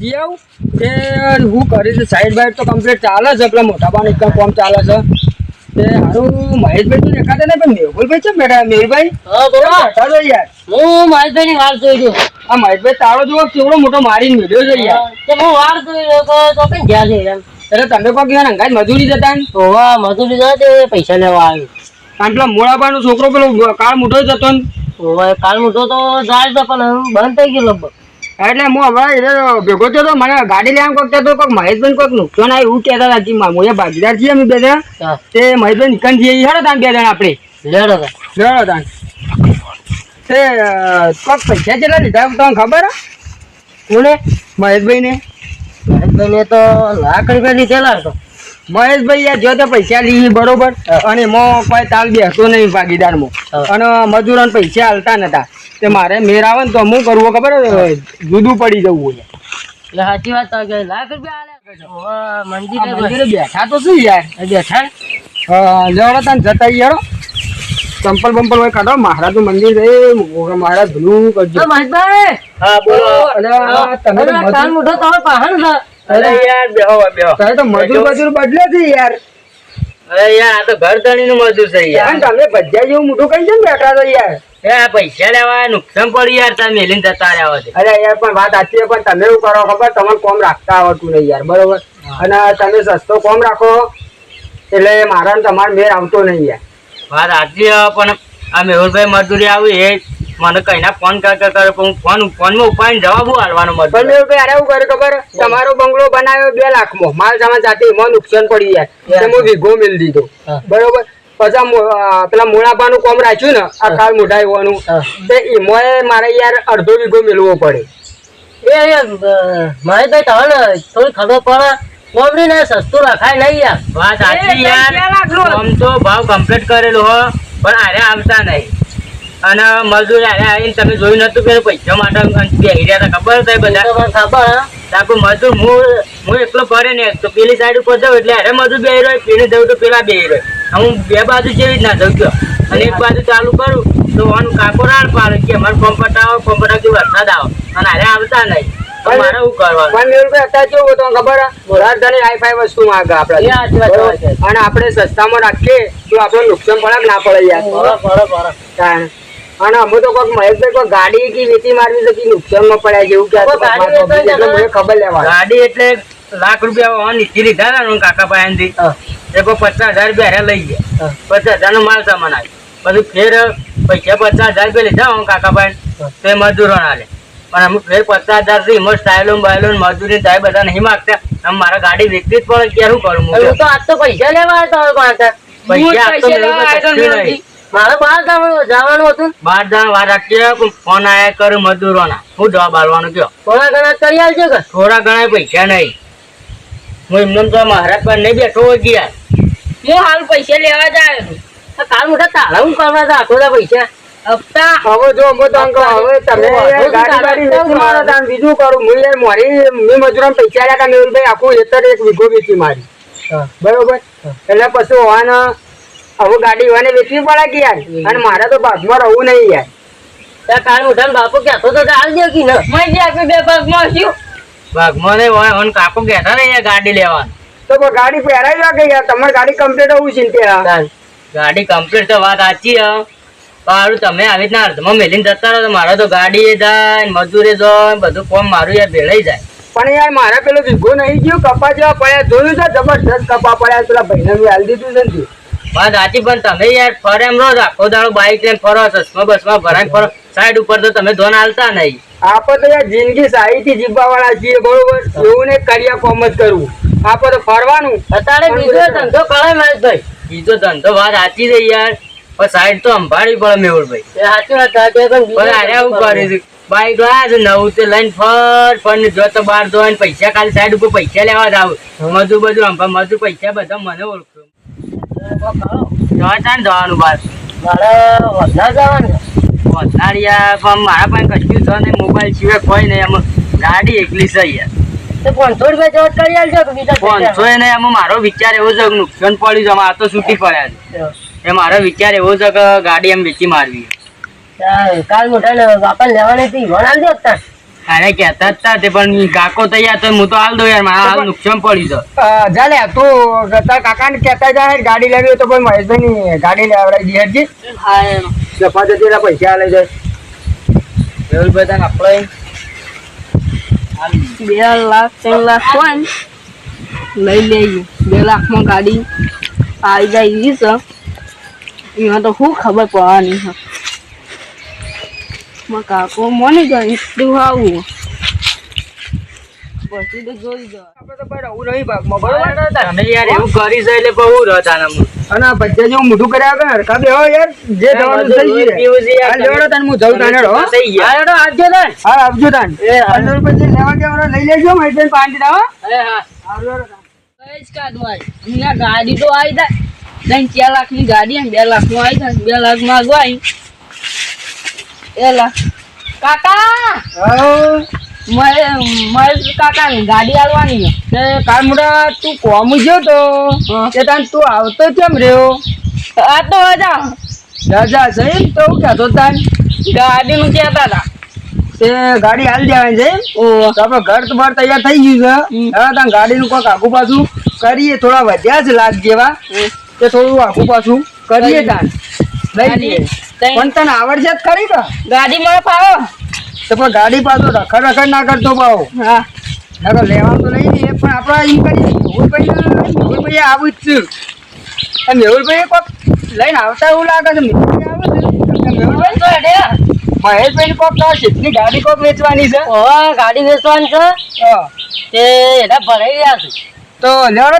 જી આવું? તે હું કરી છે સાઈડ બાઈડ તો કમ્પ્લીટ ચાલે છે પેલા મોટા બાને એકદમ કોમ ચાલે છે. તે હારું મહેશભાઈ તો દેખાતા નહીં પણ મેહુલભાઈ છે મેડા મેહુલભાઈ? હા બોલો છો યાર? હું મહેશભાઈ ની વાર જોઈ છું. આ મહેશભાઈ તારો જુઓ કેવડો મોટો મારીને મેળ્યો છે યાર. તો હું વાર જોઈ તો કઈ ગયા છે એટલે તમે કોક યાર અંગાજ મજૂરી જતા ને? તો હા મજૂરી જતા તે પૈસા લેવા આવ્યો કારણ પેલા મોડાબાનો છોકરો પેલો કાળ મોટો જતો ને? કાલ મોટો તો જાય પણ બંધ થઈ ગયો લગભગ. એટલે હું હમણાં ભેગો થયો તો મને ગાડી લેવા કોક તો કોઈક મહેશભાઈ કોઈક નુકસાન આવ્યું એવું કહેતા હતા કે મોયા ભાગીદાર છીએ અમે બે જણા. તે મહેશભાઈ નિકન જઈએ. હેડો તાન બે જણા આપણે. લેડો લેડો તાન. તે કોક પૈસા કેટલા લીધા તમને ખબર? કોને? મહેશભાઈ ને મહેશભાઈ ને તો લાખ રૂપિયા લીધેલા હતો મહેશભાઈ યાર જો તો પૈસા લીધી બરોબર. અને એમાં કોઈ તાલ બેસતો નહીં ભાગીદારમાં. અને મજૂરોને પૈસા હાલતા નતા. તે મારે મેર આવે ને તો હું કરવું ખબર? જુદું પડી જવું છે એટલે સાચી વાત કે લાખ રૂપિયા મંદિરે બેઠા તો શું યાર? બેઠા લેવડો તાન જતા યાર ચંપલ બંપલ હોય કાઢો. મહારાજનું મંદિર છે. મહારાજ ભલું કરજો. હા, બોલો. તમે મોટો તમારો પાહણ છે. અરે યાર બેહો બેહો. તમે તો મજૂર મજૂર બદલે છે યાર. અરે યાર આ તો ઘર ધણીનું મજૂર છે યાર. તમે બધા જેવું મોટું કઈ છે ને બેઠા તો યાર. એ પૈસા લેવા નુકસાન પડી યાર તમે મેલીને જતા રહ્યા છે. અરે યાર પણ વાત સાચી પણ તમે એવું કરો ખબર તમને કોમ રાખતા આવડતું નહીં યાર બરોબર? અને તમે સસ્તો કોમ રાખો એટલે મારા ને તમારે મેર આવતો નહીં યાર. વાત સાચી પણ આ મેહુલભાઈ મજૂરી આવી એ મને કઈના ફોન કર કર કરે પણ હું ફોન ફોનમાં ઉપાડીને જવાબ શું હાલવાનો પણ મેં ભાઈ અરે કરે ખબર? તમારો બંગલો બનાવ્યો બે લાખમાં માલ સામાન સાથે એમાં નુકસાન પડી જાય. તે હું વીઘો મિલ દીધો. બરોબર? પછી પેલા મોડાપાનું કોમ રાખ્યું ને આ કાળ મોઢા એવાનું હા. તે એમાં મારે યાર અડધો વીઘો મિલવો પડે. એ એ, ભાઈ તમને થોડી ખબર પડે. કોમડી ને સસ્તું રખાય નહીં યાર. વાત સાચી યાર. આમ તો ભાવ કમ્પ્લીટ કરેલો હો પણ આરે આવતા નહીં. અને મજૂર આવીને તમે જોયું નતું કે પૈસા માટે બેહી રહ્યા હતા ખબર છે બધા. ખબર હે. મજૂર હું હું એકલો ફરે ને તો પેલી સાઈડ ઉપર જાઉં એટલે અરે મજૂર બે રહ્યો પેલી જવું તો પેલા બે રહ્યો. હું બે બાજુ જેવી જ ના જઉં ગયો અને એક બાજુ ચાલુ કરું તો ઓન કાકો રાડ પાડે કે અમારે પંપટ આવો પંપટ આવતી વરસાદ આવો. અને અરે આવતા નહીં. મારે શું કરવાનું? પણ મેં ભાઈ અત્યારે કેવું હતું ખબર રાજધાની હાઈ ફાઈ વસ્તુ માંગે આપણે અને આપણે સસ્તામાં રાખીએ તો આપણે નુકસાન પડે ના પડે યાર. અને અમે તો કોઈક મહેશભાઈ કોઈ ગાડી કે વેચી મારવી તો નુકસાનમાં પડ્યા જેવું કે કોઈ ગાડી વેચવાની એટલે મને ખબર લેવા ગાડી એટલે લાખ રૂપિયા ઓન નીચે લીધા હતા કાકા પાસેથી. એ કોઈ પચાસ હજાર રૂપિયા હારે લઈ ગયા. પચાસ હજાર નો માલ સામાન આવ્યો. પછી ફેર પૈસા પચાસ હજાર રૂપિયા લીધા હું કાકા પાસે તો એ મજૂરો ના લે. પણ અમે ફેર પચાસ હજારથી એમાં સ્ટાઇલો બાયલો મજૂરી થાય બધા નહીં માગતા. આમ મારા ગાડી વેચવી જ પડે ક્યારે શું કરું હું? તો આજ તો પૈસા લેવા આવ્યો પાસે મારે બહાર જવાનું હતું? બહાર જવાનું વાર રાખીએ ફોન આયા કરે મજૂરોના. શું જવાબ આલવાનો કયો? થોડા ઘણા કરી આલજો કે થોડા ઘણા પૈસા નહીં. હું એમને તો મહારાજ પર નહીં બેઠો હોય ગયા હું હાલ પૈસા લેવા જાય કાલ મોટા તારા હું કરવા હતા આખો દા પૈસા? હપ્તા? હવે જો તો હવે તમે ગાડી બીજું કરું? હું યાર મારી મેં મજૂરોને પૈસા આખું એતર એક વીઘો વેચી મારી. બરોબર? એટલે પછી વાહન હવે ગાડી વાને વેચવી પડે કે યાર? અને મારે તો ભાગમાં રહું નહીં યાર. ત્યાં કાલ ઉઠાને બાપુ કહેતો તો હાલ દે કે ન. મેં જે આપી બે ભાગમાં શું ભાગમાં નહીં હોય અને કાકો કહેતા ને અહીંયા ગાડી લેવા તો પણ ગાડી પહેરાવી રાખે યાર તમારી ગાડી કમ્પ્લીટ હોવું ચિંતા ગાડી કમ્પ્લીટ તો વાત સાચી હે. પણ તમે આવી રીતના અર્ધમાં મેલીને જતા રહો તો મારા તો ગાડી જાય મજૂરે જાય બધું કોમ મારું યાર ભેળાઈ જાય. પણ યાર મારા પેલો વીઘો નહીં ગયો કપા જેવા પડ્યા જોયું છે જબરદસ્ત કપા પડ્યા પેલા ભાઈને હાલ દીધું છે ને વાત સાચી પણ તમે યાર ફરે એમ રોજ આખો દાડો બાઈક લઈને ફરો ચશ્મા બસમાં ભરાઈને ફરો. સાઈડ ઉપર તો તમે ધોન હાલતા નહીં. આપણે તો યાર જિંદગી સાહીથી જીવવા વાળા છીએ બરોબર? એવું ને કર્યા કોમ જ કરવું. આપણે તો ફરવાનું. અત્યારે બીજો ધંધો કરે મહેશભાઈ બીજો ધંધો વાત સાચી છે યાર. પણ સાઈડ તો સંભાળવી પડે મેહુલભાઈ. સાચી પણ આરે આવું કરે બાઈક લાયા છે નવું તે લઈને ફર ફર ને જો તો બાર ધોઈને પૈસા ખાલી સાઈડ ઉપર પૈસા લેવા જ આવું મધુ બધું અંભા મધુ પૈસા બધા મને ઓળખું. જવા તાન જવાનું બહાર મારે વધારે જવાનું. વધારિયા પણ મારા પાસે કશું છે નહીં મોબાઈલ સિવાય કોઈ નહીં આમાં ગાડી એકલી છે યાર. તો પાંચસો રૂપિયા જવાબ કરી બીજા પાંચસો એ નહીં આમાં મારો વિચાર એવો છે નુકસાન પડ્યું છે આ તો છૂટી પડ્યા છે. એ મારો વિચાર એવો છે કે ગાડી એમ વેચી મારવી કાલ મોટા બાપા લેવાની હતી અત્યારે અરે કહેતા જ તા પણ કાકો તૈયાર તો હું તો હાલ દઉં યાર મારા હાલ નુકસાન પડ્યું તો જાલે જા લે તું તારા કાકાને કહેતા જાય ગાડી લેવી તો કોઈ મહેશભાઈની ગાડી લેવડાવી દી હરજી હા એમ. જતી પૈસા લઈ જાય. એવું બધા આપણે બે લાખ ત્રણ લાખ હોય ને લઈ લેજો. બે લાખમાં ગાડી આવી જાય એવી છે એમાં તો શું ખબર પડવાની છે મારા કાકો મને જાય એટલું આવું. પછી તો જોઈ જવા આપણે તો ભાઈ રહું નહીં ભાગમાં બરોબર? તમે યાર એવું કરી છે એટલે બહુ રહતા અને આ ભજ્જા જેવું મોઢું કર્યા વગર હરખા બેહો યાર જે એ થઈ રોજ પીવું છે ગયું યાર. લેવડો તને હું જઉં તાને હો. થઈ ગયા હા આવજો ને હા આપજો તાન એ હા. પંદર રૂપિયા જે લેવા દેવાનો લઈ લેજો મહેશભાઈ પાંચ દીધા અરે હા. કઈ જ કાઢવા એના ગાડી તો આવી જાય. ત્રણ ચાર લાખની ગાડી બે બે નું આવી જાય બે લાખમાં ગવાય એ લાખ કાકા મહેશ મહેશ કાકાની ગાડી આલવાની છે. તે કાલ તું કોમ ગયો તો? તે તાન તું આવતો કેમ રહ્યો? આ તો હજા. રજા છે તો હું કહેતો તાન? ગાડીનું કહેતા હતા. તે ગાડી હાલ દેવાની છે તો આપણે ઘર તો બહાર તૈયાર થઈ ગયું છે. હવે તાન ગાડીનું કોઈક આગુ પાછું કરીએ થોડા વધ્યા છે લાગ જેવા. તે થોડું આગુ પાછું કરીએ તાન. પણ તને આવડશે જ ખરી કે ગાડી મને પાવો તો પણ ગાડી પાછો રખડ રખડ ના કરતો પાવો હા. નકર લેવા તો લઈ લઈએ પણ આપણે એમ કરીએ મેહુલભાઈ મેહુલભાઈ આવું જ છું મેહુલભાઈ કોક લઈને આવતા એવું લાગે છે મહેશભાઈ કોક તો શેઠની ગાડી કોક વેચવાની છે. હા ગાડી વેચવાની છે? હા. તે એના ભરાઈ રહ્યા છે. તો લેવડો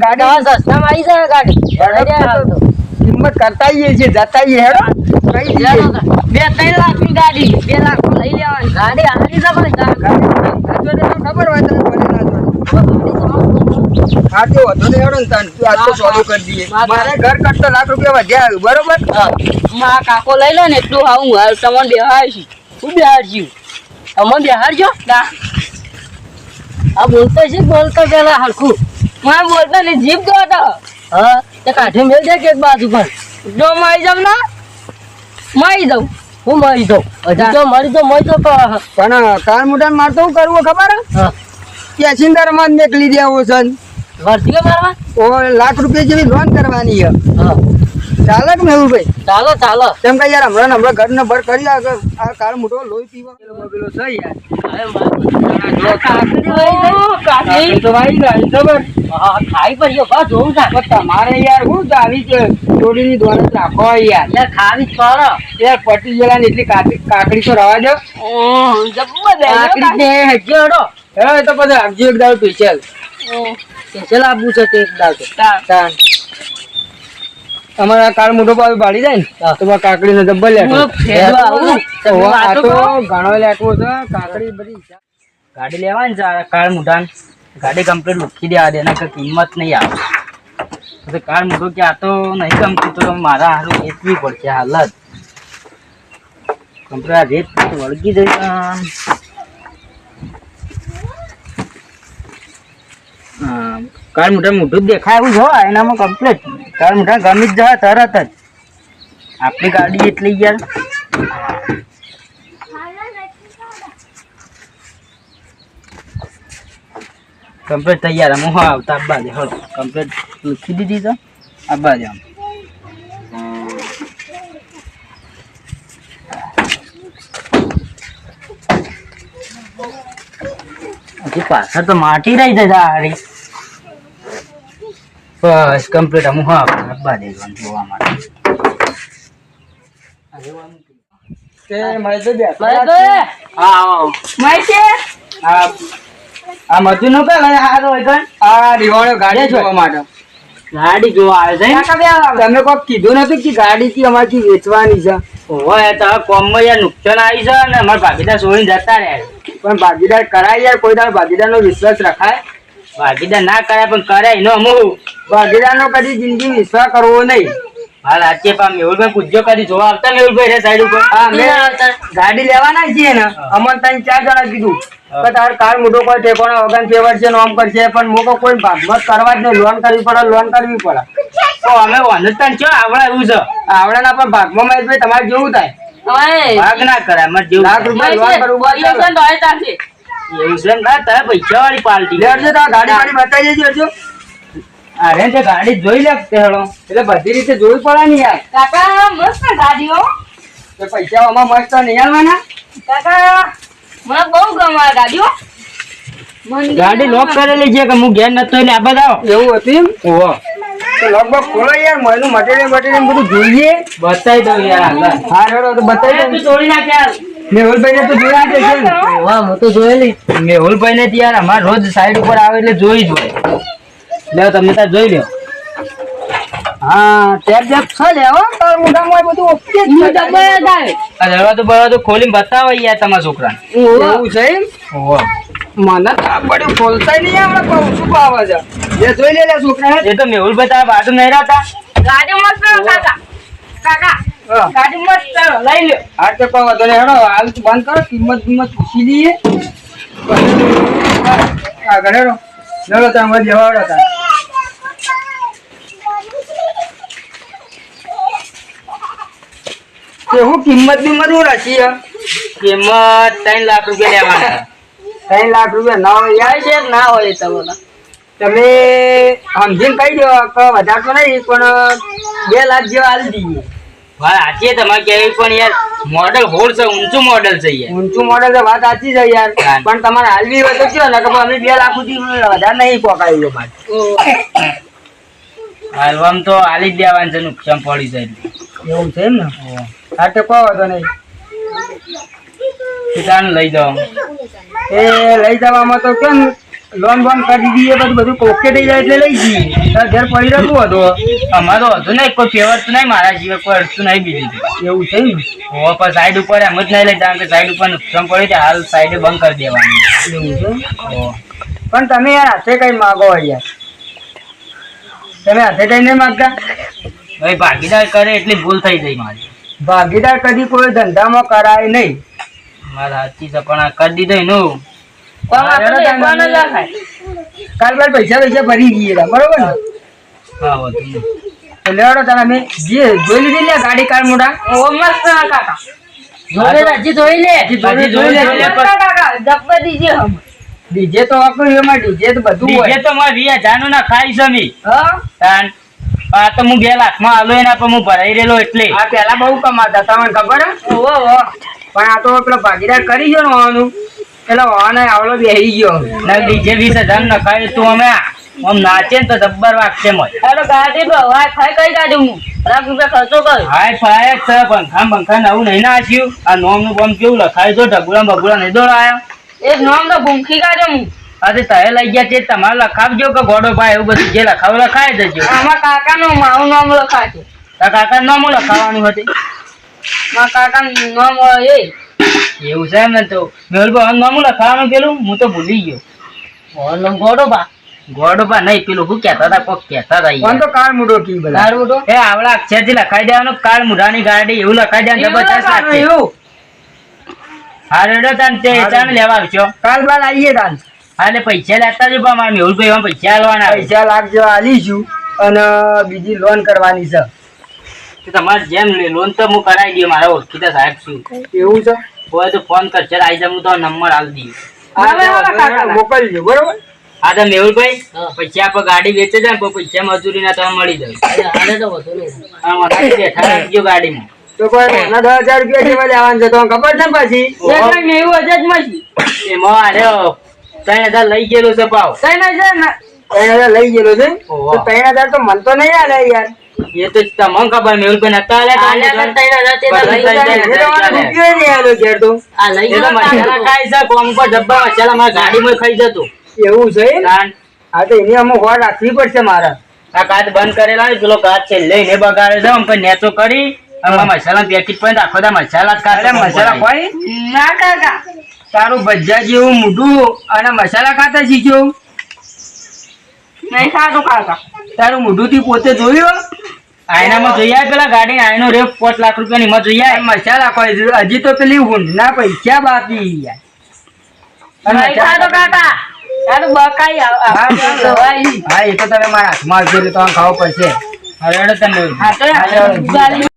ગાડી. સસ્તામાં આવી જાય ગાડી. ભરાઈ રહ્યા. કિંમત કરતા આવીએ છીએ જતા આવીએ હેડો. કઈ દઈએ. બે ત્રણ લાખની ગાડી. બે લાખ લઈ લેવાની. ગાડી હારી છે પણ ગાડી તો ખબર હોય તને ભલે ના જો હા તે ને હેડો ને તાન. તું આ તો સોનું કરી દઈએ. મારે- ઘર કરતો લાખ રૂપિયા વધ્યા આવ્યું બરોબર? હા. મારા કાકો લઈ લો ને એટલું હું હાલ તમને બેહાડશું શું બેહાડશું તમે બેહાડજો? ના. આ બોલતો છે બોલતો પેલા હરખું. મા બોલતો ને જીભ દો તો. હા. તે કાઢી મેળ દે કે એક બાજુ પર. જો મારી જાવ ના મારી જાઉં. હું મરી જાઉં. જો તો મરી તો મરી તો પણ કાળ મુઠાને મારે તો શું કરવું ખબર? હે? હા કે સિંદરમાં જ નીકળી દેવો છે વર્ષી મારવા? ઓ લાખ રૂપિયા જેવી લોન કરવાની છે. હા. ચાલે કે મેહુલભાઈ ચાલો ચાલો. તેમ કે યાર હમણાં ને હમણાં ઘરને ભર કરી આ આ કાળ મોટો લોહી પીવા. પેલો પેલો છે યાર. તમારે યાર હું આવી જ ચોરીની દોરત રાખો યાર. ખાવી પડે. યાર પટી ગયેલા ને એટલી કાકડી કાકડી તો રવા દો. કાકડી ને હેજો હેડો હવે તો પછી આપજો એક દાવ સ્પેશિયલ સ્પેશિયલ આપવું છે તે એક દાવ તો તાન અમારા કાળ મોટો પાવ બાડી જાય ને તો કાકડી ને ડબ્બલ આ ઘણો લેટવો છે કાકડી બધી. ગાડી લેવા ને આ કાળ મુઠાન ગાડી કમ્પ્લીટ મૂકી દેવા દે એના કિંમત નહીં આવે. કાળ મોટો કે આ તો નહીં ગમતું તો મારા હારું વેચવી પડશે હાલત. કમ્પ્લીટ આ રેત વળગી જઈ આમ. હા, કાળ મોટા મોઢું જ દેખાય એવું જો એનામાં કમ્પ્લીટ કાળ મોટા ગમી જ જાય તરત જ. આપણી ગાડી એટલી યાર. કમ્પ્લીટ તૈયાર, આમ હું આવતા અબ્બા દે હળો કમ્પ્લીટ લખી દીધી તો અબ્બા દે પાછળ તો માટી રહી જાય હારી બસ કમ્પ્લીટ આમ હું આવતા આબા દે જોવા માટે. તે મારે તો બેઠા મહેશભાઈ, હા આ આ મધુ નો કે હારો હોય આ દિવાળો ગાડી. જોવા માટે. ગાડી જોવા આવે છે તમે કોક કીધું નતું કે ગાડી થી અમારથી વેચવાની છે? ઓય તો કોમમાં યાર નુકસાન આવી છે અને અમારા ભાગીદાર છોડીને જતા રહ્યા પણ ભાગીદાર કરાય યાર કોઈ દાડો ભાગીદાર નો વિશ્વાસ રખાય. ભાગીદાર ના કરે પણ કરે એનો અમુક ભાગીદાર નો કદી જિંદગી વિશ્વાસ કરવો નહીં. હાલ આજે પા મેહુલભાઈ પૂછજો કદી? જોવા આવતા મેહુલભાઈ રે સાઈડ ઉપર? હા, અમે ગાડી લેવાના છીએ ને. અમન તને ચાર જણા કીધું. કે તાર કાર મોટો કોઈ ટેકોનો વગન ફેવર છે નોમ કરશે પણ મોકો કોઈ ભાગમત કરવા જ નહીં. લોન કરવી પડે લોન કરવી પડે. તો અમે વનસ્તાન છો આવડા એવું છે? આવડાના પણ ભાગમાં મહેશભાઈ તમારે જેવું થાય. ભાગ ના કરાય મારે જેવું લાખ રૂપિયા લોન પર ઊભા એવું છે ને તારે પૈસા વાળી પાલટી લેજો અર્જુન ગાડી વાળી બતાવી દેજો અર્જુન. અરે તે ગાડી જોઈ લે તે હેડો એટલે બધી રીતે જોવી પડે ને યાર. કાકા મસ્ત ગાડીઓ. તે પૈસા આમાં મસ્ત નહીં આલવાના કાકા મને બહુ ગમે ગાડીઓ. ગાડી લોક કરેલી છે કે હું ઘેર નતો એટલે આ બધા એવું હતું એમ? ઓહો તો લગભગ ખોલો યાર મોયનું મટીરિયલ મટીરિયલ બધું જોઈએ. બતાવી દઉં યાર. હા હેડો તો બતાવી દઉં તું તોડી નાખ યાર. મેહુલભાઈ ને તો જોયા જ ને. વાહ હું તો જોયેલી. મેહુલભાઈ ને યાર અમાર રોજ સાઈડ ઉપર આવે એટલે જોઈ જ હોય. લ્યો તમે તાર જોઈ લ્યો. હા ટેપ ટેપ છે લે હો તાર મોઢામાં બધું ઓકે જ ડબ્બા જાય આ દરવાજો બરવાજો ખોલીને બતાવો યાર તમારા છોકરાને. એવું છે ઓહો. મને તો આ નહીં આવડે પણ શું પાવે છે? જોઈ લે લે છોકરા એ તો મેહુલભાઈ તારા બાજુ નહીં રહેતા ગાડી મસ્ત કાકા. કાકા. હા ગાડી મસ્ત છે, લઈ લ્યો. આ તો કોઈ વાંધો હેડો હાલ બંધ કરો કિંમત કિંમત પૂછી લઈએ. હા ચલો હું કિંમત બિંમત હું રાખી હે? કિંમત ત્રણ લાખ રૂપિયા લેવાના. ત્રણ લાખ રૂપિયા ના હોય યાર છે ના હોય તમારા તમે સમજીને કહી દો કે વધારે તો નહીં પણ બે લાખ જેવા હાલ દઈએ. વાત સાચી છે તમારે કેવી પણ યાર મોડલ હોળ છે ઊંચું મોડલ છે યાર. ઊંચું મોડલ તો વાત સાચી છે યાર. પણ તમારે હાલવી હોય તો કયો ને કે અમે બે લાખ સુધી વધારે નહીં પોકાવી લો હાલવામાં તો હાલી જ દેવાનું છે નુકસાન પડી જાય એવું છે એમ ને? હા તો કહો તો નહીં. પિતાને લઈ જાઓ. એ લઈ જવામાં તો કેમ લોન બોન કરી દઈએ બધું બધું ઓકે થઈ જાય એટલે લઈ જઈએ. તારે ઘેર પડી રહ્યું હતું અમારો હતું નહીં કોઈ ફેવર તો નહીં મારા જીવે કોઈ અડચું નહીં બીજું. એવું છે ને ઓ પણ સાઈડ ઉપર એમ જ નહીં લઈ કારણ કે સાઈડ ઉપર નુકસાન પડે તો હાલ સાઈડે બંધ કરી દેવાનું. એવું છે પણ તમે યાર હાથે કઈ માગો યાર. તમે હાથે કઈ નહીં માગતા? ભાઈ ભાગીદાર કરે એટલી ભૂલ થઈ જાય મારી. ભાગીદાર કદી કોઈ ધંધામાં કરાય નહીં. મારા હાથી પણ આ કરી દીધો એનું. પૈસા પૈસા ભરી બરોબર? ને હા વધુ નહીં. લેવાડો તારે અમે જે જોઈ લીધી ને ગાડી કાર મોટા ઓ મસ્ત કાકા. જોઈ લે, હજી જોઈ લે. હજી જોઈ લે, જોઈ લે. મસ્ત છે, કાકા. ડબ્બા દીજે હમ. ડીજે તો આખું એમાં ડીજે તો બધું બીજે તો મારે વીસ હજારનું ના ખાઈ છે હા? આ તો હું બે લાખમાં આલો એના પર હું ભરાઈ રહેલો એટલે. આ પેલા બહુ કમાતા તમને ખબર હે ઓહો. પણ આ તો પેલો ભાગીદાર કરી ગયો ને હોવાનું પેલો હોવાનો આવડો બેહી ગયો. ના બીજે વીસ હજાર નખાય તું અમે. આમ નાચે ને તો જબ્બર વાગશે મય. અરે ગાડી વાઈ-ફાઈ કઈ ગાડી હું? લાખ રૂપિયા ખર્ચો કર્યો હાય ફાય છે પંખા પંખા નવું નહીં નાખ્યું આ નોમનું બોમ કેવું લખાયું તો ઢગુડા બગુડા નહીં દોડાયો. એક નોમ તો ભૂંખી કાઢ્યો હું. અરે તમે લઈ ગયા તે તમારે લખાવજો કે ગોડો ભાઈ એવું બધું. જે લખાવ લખાય દેજો. આમાં કાકાનું મારું નામ લખાય છે કાકા નામ લખાવાનું હતું? મારા કાકાનું નામ એ. એવું છે ને તો મેહુલભાઈ નામ લખાવાનું પેલું હું તો ભૂલી ગયો. ઓલો ગોડો બા ગોડો નહીં પેલું હું કહેતા હતા કોક કહેતા હતા કોણ તો કાળ મુડો કી બધા. કાળ મુડો એ આવડા અક્ષરથી લખાઈ દેવાનો કાળ મુડાની ગાડી એવું લખાઈ દેવાનું જબરજસ્ત લાગશે એવું. હારેડો તાન તે તાન લેવા આવજો. કાલ બાલ આવીએ તાન. હાલે પૈસા લેતા જ મારા મેહુલભાઈ પૈસા આલવાના. પૈસા લાખ જેવા આલીશું. અને બીજી લોન કરવાની છે. તો તમારે જેમ લોન તો હું કરાવી દઉં મારા ઓળખીતા સાહેબ છું એવું છે? હોય તો ફોન કર આવી જાવ હું તો નંબર આપી ના, મોકલજો બરોબર? હા તો મેહુલભાઈ. પૈસા પર ગાડી વેચે જાય ને પૈસા મજૂરી ના તમે મળી જાય તો રાખજો ગાડીમાં. તો કોઈ દસ હજાર રૂપિયા જેવા લેવાનું છે તો ખબર છે ને પછી. નેવું હજાર જ મળશે એમાં અરે ત્રણ હજાર લઈ ગયેલો છે પાવ ત્રણ હજાર ને. ત્રણ હજાર લઈ ગયેલો છે? તો ત્રણ હજાર તો મન તો નહીં આવે યાર. એ तो ત્રણ હતા હજાર. ત્રણ હજાર તે તો પછી લઈ ત્રણ ગયા. હજાર. એ તો મને રૂપિયો નહીં આલ્યો ઘેર તો? આ લઈ તો ગયો મસાલા ખાય છે કોમ પર ડબ્બા મસાલા મારા ગાડીમાં ખાઈ જતું એવું છે હા તો એની અમુક વાર રાખવી પડશે મારે. આ કાચ બંધ કરેલા હોય પેલો કાચ છે લઈને બગાડે છે પછી નેચો કરી આમાં મસાલા પેકેટ પણ આખો દા મસાલા ખાતા મસાલા કોઈ? ના કાકા. તારું ભજીયા જેવું મોઢું અને મસાલા ખાતા શીખ્યો. નહીં ખાતું કાકા. તારું મોઢું થી પોતે જોયું આયનામાં જોઈ આવે પેલા ગાડી આયનો રેપ પાંચ લાખ રૂપિયાની માં જોઈ આવે મસાલા ખવાય હજી તો પેલી ઊંધના પૈસા બાકી હા, એ તો તમે મારા હાથમાં આવશે તો ખાવું પડશે.